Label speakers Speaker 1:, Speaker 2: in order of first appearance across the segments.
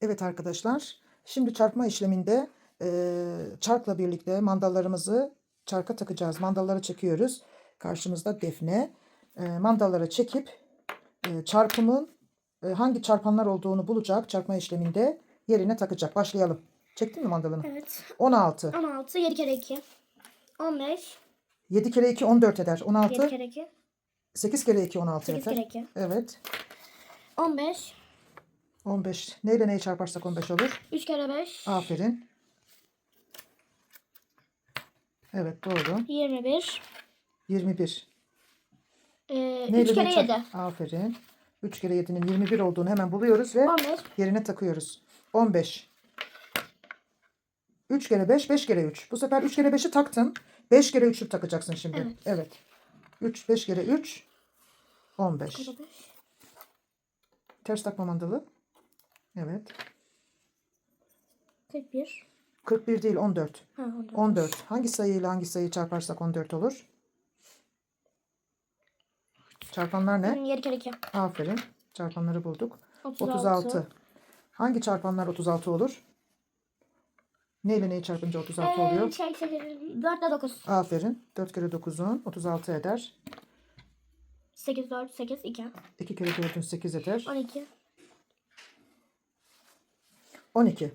Speaker 1: Evet arkadaşlar, şimdi çarpma işleminde eee, çarkla birlikte mandallarımızı çarka takacağız. Mandalları çekiyoruz. Karşımızda Defne. Eee, mandalları çekip eee, çarpımın eee, hangi çarpanlar olduğunu bulacak çarpma işleminde yerine takacak. Başlayalım. Çektin mi mandalını?
Speaker 2: Evet.
Speaker 1: 16.
Speaker 2: 16, 7 kere 2. 15,
Speaker 1: 7 kere 2 14 eder.
Speaker 2: 7
Speaker 1: 16.
Speaker 2: kere 2.
Speaker 1: 8 kere 2 16
Speaker 2: 8
Speaker 1: eder.
Speaker 2: kere 2.
Speaker 1: Evet.
Speaker 2: 15,
Speaker 1: 15. Neyle neyi çarparsak 15 olur.
Speaker 2: 3 kere 5.
Speaker 1: Aferin. Evet doğru.
Speaker 2: 21.
Speaker 1: 21.
Speaker 2: Ee,
Speaker 1: Neyle
Speaker 2: 3 kere
Speaker 1: neyi çarp-
Speaker 2: 7.
Speaker 1: Aferin. 3 kere 7'nin 21 olduğunu hemen buluyoruz ve
Speaker 2: 15.
Speaker 1: yerine takıyoruz. 15. 3 kere 5, 5 kere 3. Bu sefer 3 kere 5'i taktın. 5 kere 3'ü takacaksın şimdi.
Speaker 2: Evet.
Speaker 1: Evet. 3, 5 kere 3, 15.
Speaker 2: kere 5.
Speaker 1: Ters takma mandalı. Evet.
Speaker 2: 41.
Speaker 1: 41 değil 14.
Speaker 2: Ha, 14.
Speaker 1: 14. Hangi sayıyla hangi sayıyı çarparsak 14 olur? Çarpanlar ne?
Speaker 2: 7 kere 2.
Speaker 1: Aferin. Çarpanları bulduk.
Speaker 2: 36.
Speaker 1: 36. Hangi çarpanlar 36 olur? Neyle neyi çarpınca 36
Speaker 2: Ee,
Speaker 1: oluyor?
Speaker 2: şey, şey, 4 ile 9.
Speaker 1: Aferin. 4 kere 9'un 36 eder.
Speaker 2: 8, 4, 8, 2.
Speaker 1: 2 kere 4'ün 8 eder.
Speaker 2: 12.
Speaker 1: 12.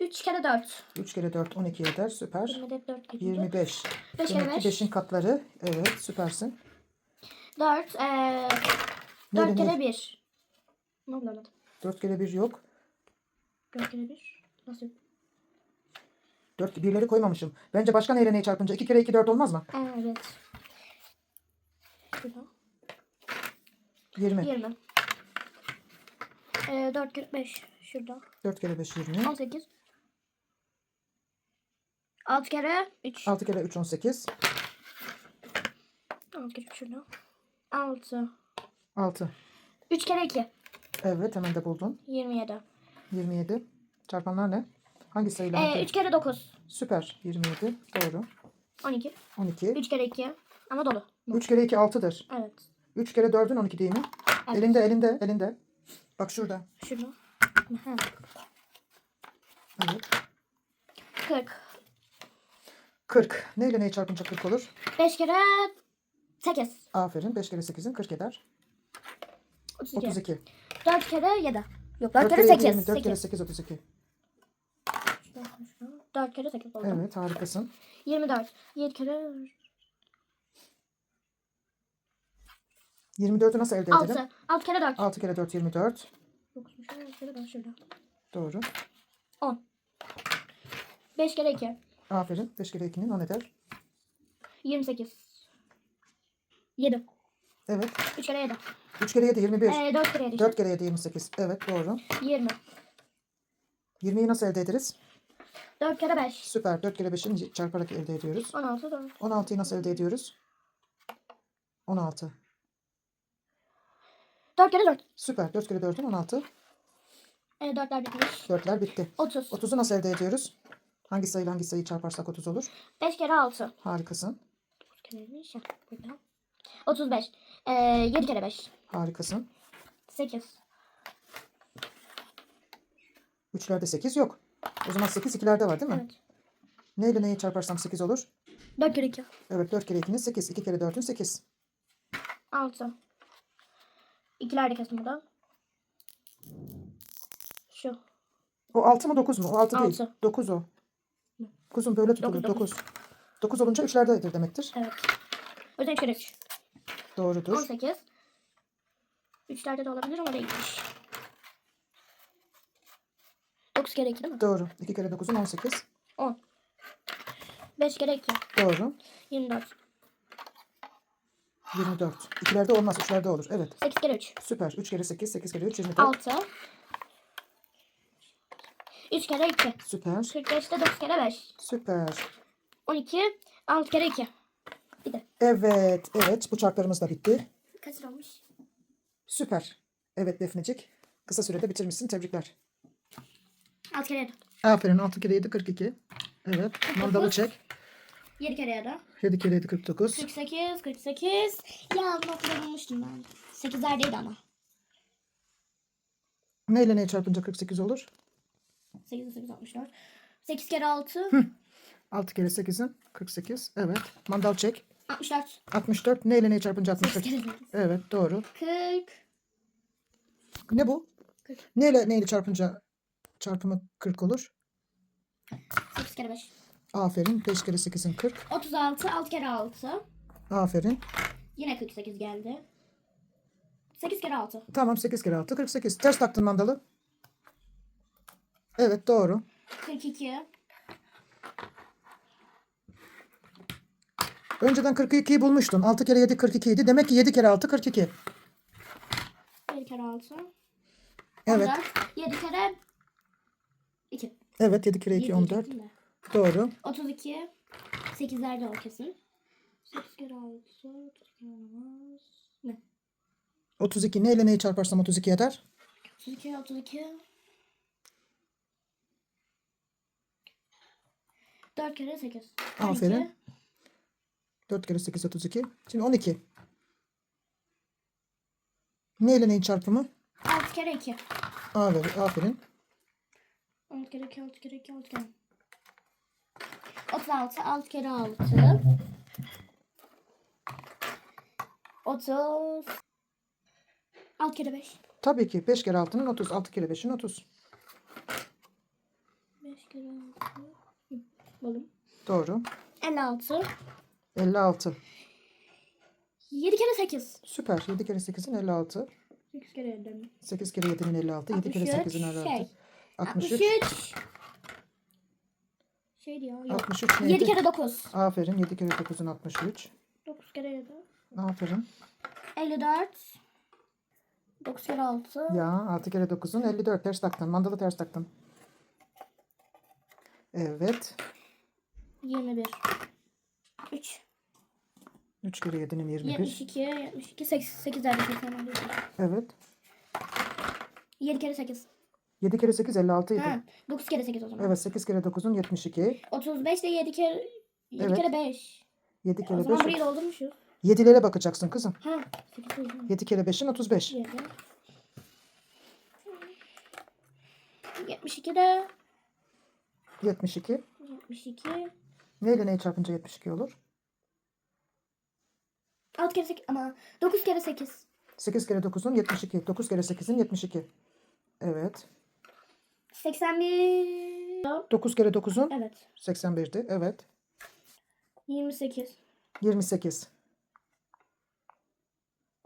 Speaker 2: 3 kere 4.
Speaker 1: 3 kere 4 12 eder. Süper.
Speaker 2: 24, 4 kere
Speaker 1: 25.
Speaker 2: 5 kere
Speaker 1: Demek ki
Speaker 2: 5.
Speaker 1: 5'in katları. Evet süpersin.
Speaker 2: 4. Ee, 4
Speaker 1: Neyle
Speaker 2: kere
Speaker 1: ne?
Speaker 2: 1. Ne oldu anladım.
Speaker 1: 4 kere 1 yok.
Speaker 2: 4 kere 1. Nasıl?
Speaker 1: 4 birleri koymamışım. Bence başka neyle neyi çarpınca 2 kere 2 4 olmaz mı?
Speaker 2: Evet. Şurada.
Speaker 1: 20.
Speaker 2: 20. Ee, 4 kere 5. Şurada.
Speaker 1: 4 kere 5 20.
Speaker 2: 18. 6 kere 3.
Speaker 1: 6 kere 3 18.
Speaker 2: 6 kere 3 şurada. 6.
Speaker 1: 6.
Speaker 2: 3 kere 2.
Speaker 1: Evet hemen de buldun.
Speaker 2: 27.
Speaker 1: 27. Çarpanlar ne? Hangi sayıyla? hangi?
Speaker 2: Ee, 3 kere 9.
Speaker 1: Süper. 27. Doğru.
Speaker 2: 12.
Speaker 1: 12.
Speaker 2: 3 kere 2. Ama dolu.
Speaker 1: 3 kere 2 6'dır.
Speaker 2: Evet.
Speaker 1: 3 kere 4'ün 12 değil mi?
Speaker 2: Evet.
Speaker 1: Elinde elinde elinde. Bak şurada.
Speaker 2: Şurada.
Speaker 1: Evet.
Speaker 2: 40.
Speaker 1: 40. Neyle neyi çarpınca 40 olur?
Speaker 2: 5 kere 8.
Speaker 1: Aferin. 5 kere 8'in 40 eder.
Speaker 2: 32.
Speaker 1: 32.
Speaker 2: 4 kere 7. Yok 4
Speaker 1: 4
Speaker 2: kere 8.
Speaker 1: 20, 4 kere
Speaker 2: 8.
Speaker 1: 8 32.
Speaker 2: 4 kere 8 oldu.
Speaker 1: Evet harikasın.
Speaker 2: 24. 7 kere
Speaker 1: 24'ü nasıl elde edelim?
Speaker 2: 6. 6 kere 4.
Speaker 1: 6 kere 4 24.
Speaker 2: 9 kere 4 şurada.
Speaker 1: Doğru.
Speaker 2: 10. 5 kere 2.
Speaker 1: Aferin. 5 kere 2'nin 10 eder.
Speaker 2: 28. 7.
Speaker 1: Evet.
Speaker 2: 3 kere 7.
Speaker 1: 3 kere 7 21.
Speaker 2: Ee, 4 kere 7.
Speaker 1: 4 kere 7 28. Evet doğru.
Speaker 2: 20.
Speaker 1: 20'yi nasıl elde ederiz?
Speaker 2: 4 kere 5.
Speaker 1: Süper. 4 kere 5'i çarparak elde ediyoruz.
Speaker 2: 16 4.
Speaker 1: 16'yı nasıl elde ediyoruz? 16.
Speaker 2: 4 kere 4.
Speaker 1: Süper. 4 kere 4'ün 16.
Speaker 2: Ee, 4'ler bitmiş.
Speaker 1: 4'ler bitti.
Speaker 2: 30.
Speaker 1: 30'u nasıl elde ediyoruz? Hangi sayıyla hangi sayıyı çarparsak 30 olur?
Speaker 2: 5 kere 6.
Speaker 1: Harikasın.
Speaker 2: 9 kereymiş ya. Burada. 35. Ee, 7 kere 5.
Speaker 1: Harikasın.
Speaker 2: 8.
Speaker 1: 3'lerde 8 yok. O zaman 8 2'lerde var değil mi?
Speaker 2: Evet.
Speaker 1: Neyle neyi çarparsam 8 olur?
Speaker 2: 4 kere 2.
Speaker 1: Evet 4 kere 2'nin 8. 2 kere 4'ün 8.
Speaker 2: 6. İkiler de kesin burada. Şu.
Speaker 1: O 6 mı 9 mu? O 6 değil.
Speaker 2: Altı.
Speaker 1: 9 o. Kuzum böyle tutulur.
Speaker 2: Dokuz,
Speaker 1: 9. 9 olunca 3'lerdedir demektir.
Speaker 2: Evet. O yüzden 3 kere 3.
Speaker 1: Doğrudur.
Speaker 2: 18. 3'lerde de olabilir ama değilmiş. 9 kere 2 değil mi?
Speaker 1: Doğru. 2 kere 9'un 18.
Speaker 2: 10. 5 kere 2.
Speaker 1: Doğru.
Speaker 2: 24.
Speaker 1: 24. 2'lerde olmaz. 3'lerde olur. Evet.
Speaker 2: 8 kere 3.
Speaker 1: Süper. 3 kere 8. 8 kere 3. 24.
Speaker 2: 6. 3 kere 2.
Speaker 1: Süper.
Speaker 2: 45'te 9 kere 5.
Speaker 1: Süper.
Speaker 2: 12. 6 kere 2. Bir de.
Speaker 1: Evet. Evet. Bu çarklarımız da bitti.
Speaker 2: Kaç olmuş?
Speaker 1: Süper. Evet Defnecik. Kısa sürede bitirmişsin. Tebrikler.
Speaker 2: 6 kere 7.
Speaker 1: Aferin. 6 kere 7 42. Evet. Mandalı çek.
Speaker 2: 7 kere 7.
Speaker 1: 7 kere 7 49.
Speaker 2: 48, 48. Ya notları bulmuştum ben. 8'lerdeydi ama.
Speaker 1: Neyle neyi çarpınca 48 olur?
Speaker 2: 8 8 64. 8 kere 6.
Speaker 1: 6 kere 8'in 48. Evet. Mandal çek.
Speaker 2: 64.
Speaker 1: 64. Neyle neyi çarpınca
Speaker 2: 8
Speaker 1: 64?
Speaker 2: kere 8.
Speaker 1: Evet doğru.
Speaker 2: 40.
Speaker 1: Ne bu?
Speaker 2: Kırk.
Speaker 1: Neyle neyle çarpınca çarpımı 40 olur?
Speaker 2: 8 kere 5.
Speaker 1: Aferin. 5 kere 8'in 40.
Speaker 2: 36. 6 kere 6.
Speaker 1: Aferin.
Speaker 2: Yine 48 geldi. 8 kere 6.
Speaker 1: Tamam 8 kere 6 48. Ters taktın mandalı. Evet doğru.
Speaker 2: 42.
Speaker 1: Önceden 42'yi bulmuştun. 6 kere 7 42 idi. Demek ki 7 kere 6 42.
Speaker 2: 1 kere 6.
Speaker 1: Evet.
Speaker 2: 7 kere 2.
Speaker 1: Evet 7 kere 2 14. Doğru.
Speaker 2: 32. 8'ler de o kesin. 8 kere 6. 32 olmaz. Ne?
Speaker 1: 32 neyle neyi çarparsam 32 eder?
Speaker 2: 32, 32. 4 kere 8.
Speaker 1: Aferin. 4 kere 8 32. Şimdi 12. Neyle neyin çarpımı?
Speaker 2: 6 kere 2.
Speaker 1: Aferin. Aferin.
Speaker 2: 6 kere 2, 6 kere 2, 6 kere. 36, 6 kere 6. 30. 6 kere 5.
Speaker 1: Tabii ki 5 kere 6'nın 30. 6 kere 5'in 30.
Speaker 2: 5 kere 6. Buldum.
Speaker 1: Doğru.
Speaker 2: 56.
Speaker 1: 56.
Speaker 2: 7 kere 8.
Speaker 1: Süper. 7 kere 8'in 56.
Speaker 2: 8 kere 7.
Speaker 1: 8 kere 7'nin 56. 7 kere
Speaker 2: 63
Speaker 1: 8'in 56.
Speaker 2: şey.
Speaker 1: 63.
Speaker 2: 63. Şeydi ya. Yok.
Speaker 1: 63 neydi?
Speaker 2: 7 kere 9.
Speaker 1: Aferin. 7 kere 9'un 63.
Speaker 2: 9 kere 7.
Speaker 1: Aferin.
Speaker 2: 54. 9 kere 6.
Speaker 1: Ya 6 kere 9'un 54. Ters taktın. Mandalı ters taktın. Evet.
Speaker 2: 21. 3.
Speaker 1: 3 kere 7'nin 21.
Speaker 2: 72. 72. 8. 8 derdi 80.
Speaker 1: Evet.
Speaker 2: 7 kere 8.
Speaker 1: 7 kere 8 56 idi.
Speaker 2: Ha, 9 kere 8 o zaman.
Speaker 1: Evet 8 kere 9'un 72.
Speaker 2: 35 de 7 kere 7
Speaker 1: Evet.
Speaker 2: kere 5.
Speaker 1: 7
Speaker 2: O
Speaker 1: kere
Speaker 2: zaman
Speaker 1: 5.
Speaker 2: burayı doldurmuşuz.
Speaker 1: 7'lere bakacaksın kızım.
Speaker 2: Ha. 8 oldu.
Speaker 1: 7 kere 5'in 35.
Speaker 2: 7. 72 de
Speaker 1: 72.
Speaker 2: 72.
Speaker 1: Neyle neyi çarpınca 72 olur?
Speaker 2: 6 kere 8 ama 9 kere 8.
Speaker 1: 8 kere 9'un 72. 9 kere 8'in 72. Evet.
Speaker 2: 81.
Speaker 1: 9 kere 9'un
Speaker 2: Evet.
Speaker 1: 81'di. Evet.
Speaker 2: 28.
Speaker 1: 28.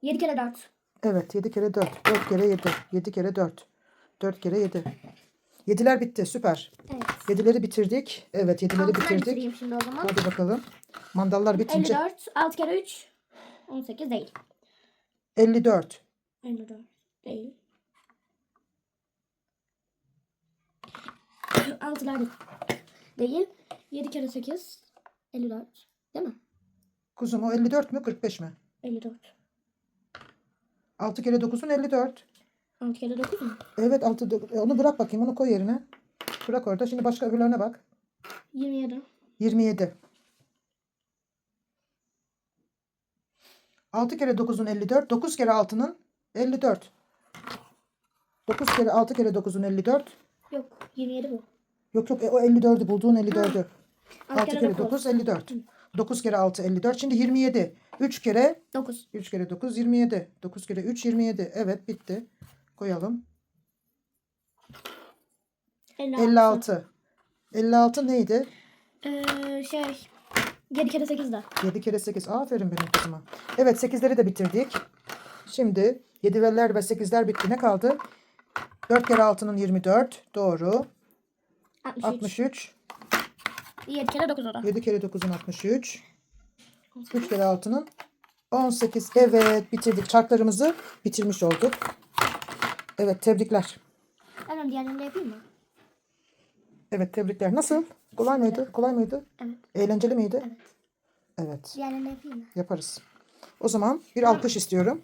Speaker 2: 7 kere 4.
Speaker 1: Evet 7 kere 4. 4 kere 7. 7 kere 4. 4 kere 7. 7'ler bitti. Süper.
Speaker 2: Evet.
Speaker 1: 7'leri bitirdik. Evet 7'leri
Speaker 2: Altılar
Speaker 1: bitirdik.
Speaker 2: bitireyim şimdi o zaman.
Speaker 1: Hadi bakalım. Mandallar bitince
Speaker 2: 54. 6 kere 3. 18 değil.
Speaker 1: 54.
Speaker 2: 54 değil. Altılar değil. 7 kere 8. 54. Değil mi?
Speaker 1: Kuzum o 54 mü 45 mi?
Speaker 2: 54.
Speaker 1: 6 kere 9'un 54.
Speaker 2: 6 kere 9 mu?
Speaker 1: Evet 6 onu bırak bakayım onu koy yerine. Bırak orada. Şimdi başka öbürlerine bak.
Speaker 2: 27.
Speaker 1: 27. 6 kere 9'un 54. 9 kere 6'nın 54. 9 kere 6 kere 9'un 54.
Speaker 2: Yok 27 bu.
Speaker 1: Yok yok e, o 54'ü bulduğun 54'ü.
Speaker 2: 6
Speaker 1: 6 kere 9 54. 9 kere 6 54. Şimdi 27. 3 kere
Speaker 2: 9.
Speaker 1: 3 kere 9 27. 9 kere 3 27. Evet bitti. Koyalım.
Speaker 2: 56.
Speaker 1: 56. 56 neydi?
Speaker 2: Ee, şey 7 kere 8 de.
Speaker 1: 7 kere 8. Aferin benim kızıma. Evet 8'leri de bitirdik. Şimdi 7'ler ve 8'ler bitti. Ne kaldı? 4 kere 6'nın 24. Doğru.
Speaker 2: 63.
Speaker 1: 63.
Speaker 2: 7 kere 9 o da.
Speaker 1: 7 kere 9'un 63. 3 kere 6'nın 18. Evet bitirdik. Çarklarımızı bitirmiş olduk. Evet tebrikler.
Speaker 2: Hemen diğerlerini de yapayım mı?
Speaker 1: Evet tebrikler. Nasıl? Kolay mıydı? Kolay mıydı?
Speaker 2: Evet.
Speaker 1: Eğlenceli miydi?
Speaker 2: Evet.
Speaker 1: Evet.
Speaker 2: Diğerlerini de yapayım mı?
Speaker 1: Yaparız. O zaman bir alkış istiyorum.